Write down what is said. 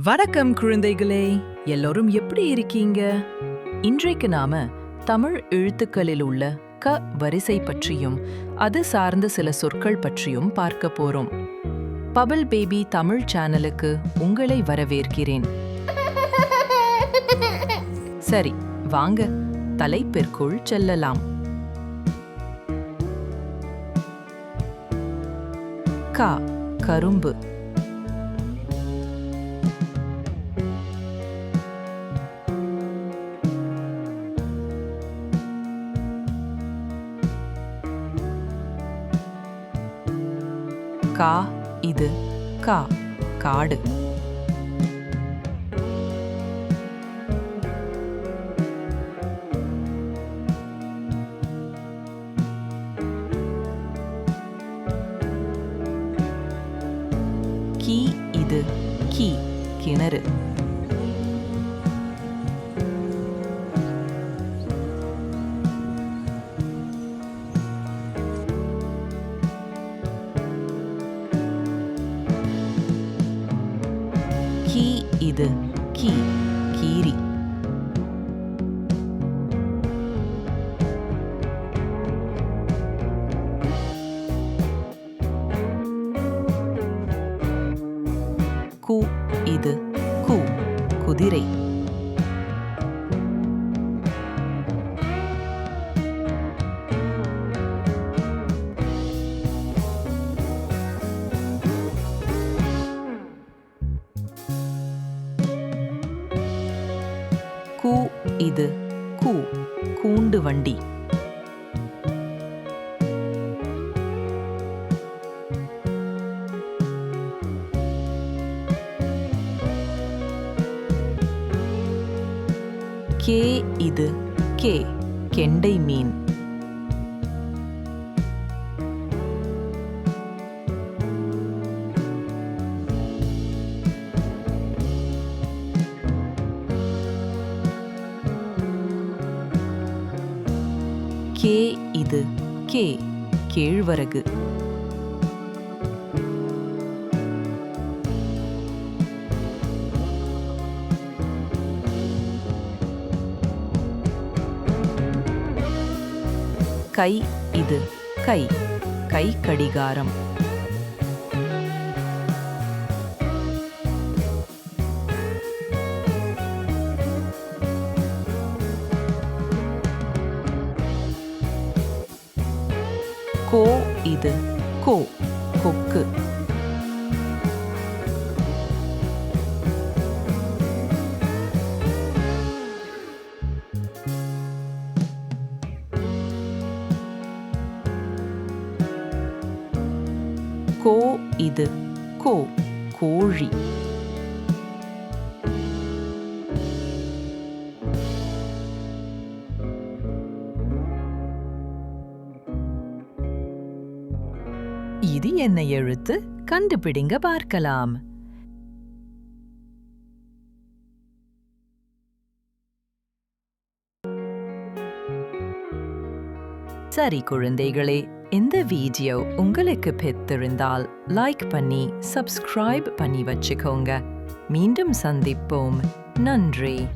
வணக்கம் குழந்தைகளே எல்லோரும் எப்படி இருக்கீங்க? இன்றைக்கு நாம தமிழ் எழுத்துக்களில் உள்ள க வரிசை பற்றியும் அது சார்ந்த சில சொற்கள் பற்றியும் பார்க்க போறோம். பபல் பேபி தமிழ் சேனலுக்கு உங்களை வரவேற்கிறேன். சரி வாங்க தலைப்பிற்குள் செல்லலாம். கா கரும்பு. கா இது கா காடு. கீ இது கீ கிணறு. கீ இது கீ கீரி கு இது கு கூ இது. கூ கூண்டு வண்டி. கே இது. கே கெண்டை மீன். கே இது. கே கேழ்வரகு. கை இது. கை. கை கடிகாரம். கோ இது கோ கொக்கு கோ இது கோ கோழி இது என்ன எழுத்து கண்டுபிடிங்க பார்க்கலாம். சரி குழந்தைகளே இந்த வீடியோ உங்களுக்கு பிடித்திருந்தால் லைக் பண்ணி சப்ஸ்கிரைப் பண்ணி வச்சுக்கோங்க. மீண்டும் சந்திப்போம். நன்றி.